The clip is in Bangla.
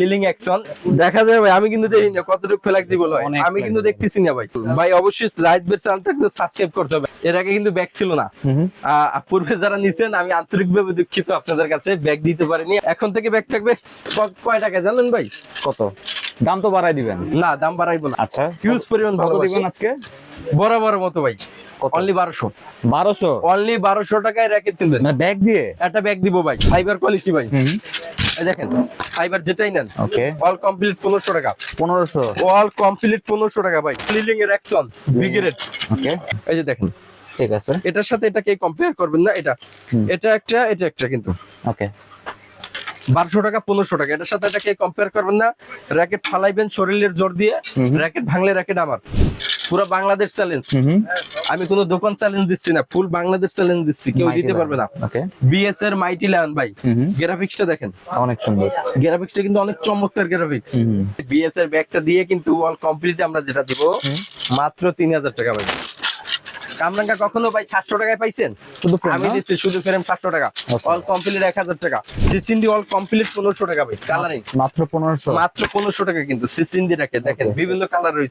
লিলিং অ্যাকশন দেখা যায় ভাই আমি কিন্তু দেখি না কতটুকু ফ্লেক্সিবল হয় আমি কিন্তু দেখতেছি না ভাই। ভাই অবশ্যই রাইট বের চ্যানেলটা কিন্তু সাবস্ক্রাইব করতে হবে। এর আগে কিন্তু ব্যাগ ছিল না। পূর্বে যারা নিছেন আমি আন্তরিকভাবে দুঃখিত আপনাদের কাছে ব্যাগ দিতে পারিনি। এখন থেকে ব্যাগ থাকবে কয় টাকা জানেন ভাই? কত? দাম তো বাড়াই দিবেন। না দাম বাড়াইবো না। আচ্ছা। হিউজ পরিমাণ ভালো দিবেন আজকে? বড় বড় মতো ভাই? অনলি বারোশো। বারোশো? অনলি বারোশো টাকায় র্যাকেট কিনবেন। ব্যাগ দিয়ে? একটা ব্যাগ দিব ভাই। ফাইবার কোয়ালিটি ভাই। এই দেখেন ফাইবার যেটাই নেন ওকে অল কমপ্লিট পনেরোশো টাকা। পনেরোশো। অল কমপ্লিট পনেরোশো টাকা ভাই। লিলিং এর অ্যাকশন বিগ্রেড ওকে এই যে দেখেন ঠিক আছে। এটার সাথে এটাকে কম্পেয়ার করবেন না এটা। এটা একটা এটা একটা কিন্তু। ওকে বারোশো টাকা পনেরোশো টাকা। এটার সাথে এটাকে কম্পেয়ার করবেন না। র্যাকেট ফালাইবেন শরীরের জোর দিয়ে। র্যাকেট ভাঙলে র্যাকেট আমার। পুরো বাংলাদেশ চ্যালেঞ্জ আমি কোনো দোকান চ্যালেঞ্জ দিচ্ছি না ফুল বাংলাদেশ চ্যালেঞ্জ দিচ্ছি কেউ দিতে পারবে না। বিএস এর মাইটি লায়ন ভাই। গ্রাফিক্সটা দেখেন। অনেক সুন্দর। গ্রাফিক্সটা কিন্তু অনেক চমৎকার গ্রাফিক্স বিএস এর ব্যাগটা দিয়ে কিন্তু অল কমপ্লিট আমরা যেটা দিব মাত্র তিন হাজার টাকা ভাই। কামরাঙ্গা কখনো ভাই সাতশো টাকায় পাইছেন? শুধু আমি দিচ্ছি শুধু ফ্রেম সাতশো টাকা। অল কমপ্লিট এক হাজার টাকা। সিসিন্ডি অল কমপ্লিট পনেরোশো টাকা ভাই। কালারিং মাত্র পনেরোশো। মাত্র পনেরোশো টাকা কিন্তু সিসিন্ডি রাখে দেখেন বিভিন্ন কালার রয়েছে।